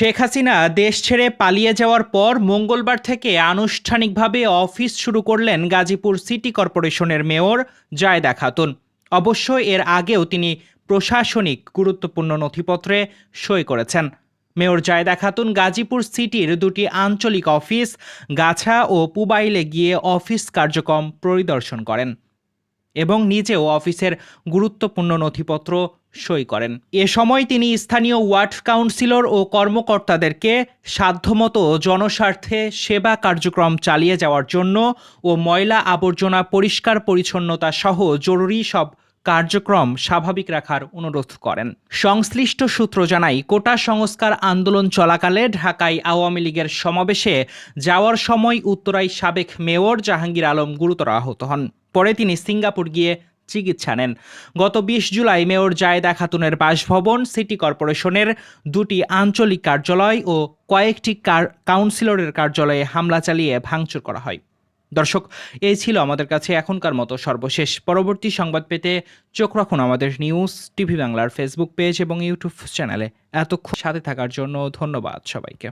শেখ হাসিনা দেশ ছেড়ে পালিয়ে যাওয়ার পর মঙ্গলবার থেকে আনুষ্ঠানিকভাবে অফিস শুরু করলেন গাজীপুর সিটি কর্পোরেশনের মেয়র জায়দা খাতুন অবশ্য এর আগেও তিনি প্রশাসনিক গুরুত্বপূর্ণ নথিপত্রে সই করেছেন। মেয়র জায়দা খাতুন গাজীপুর সিটির দুটি আঞ্চলিক অফিস, গাছা ও পুবাইলে গিয়ে অফিস কার্যক্রম পরিদর্শন করেন। এবং নিজেও অফিসের গুরুত্বপূর্ণ নথিপত্র সই করেন। এ সময় তিনি স্থানীয় ওয়ার্ড কাউন্সিলর ও কর্মকর্তাদেরকে সাধ্যমতো জনস্বার্থে সেবা কার্যক্রম চালিয়ে যাওয়ার জন্য ও ময়লা আবর্জনা পরিষ্কার পরিচ্ছন্নতা সহ জরুরি সব কার্যক্রম স্বাভাবিক রাখার অনুরোধ করেন। সংশ্লিষ্ট সূত্র জানায়, কোটা সংস্কার আন্দোলন চলাকালে ঢাকায় আওয়ামী লীগের সমাবেশে যাওয়ার সময় উত্তরাই সাবেক মেয়র জাহাঙ্গীর আলম গুরুতর আহত হন। পরে তিনি সিঙ্গাপুর গিয়ে চিকিৎসা নেন। গত বিশ জুলাই মেয়র জায়েদা খাতুনের বাসভবন সিটি কর্পোরেশনের দুটি আঞ্চলিক কার্যালয় ও কয়েকটি কাউন্সিলরের কার্যালয়ে হামলা চালিয়ে ভাঙচুর করা হয়। দর্শক, এই ছিল আমাদের কাছে এখনকার মতো সর্বশেষ। পরবর্তী সংবাদ পেতে চোখ রাখুন আমাদের নিউজ টিভি বাংলার ফেসবুক পেজ এবং ইউটিউব চ্যানেলে। এতক্ষণ সাথে থাকার জন্য ধন্যবাদ সবাইকে।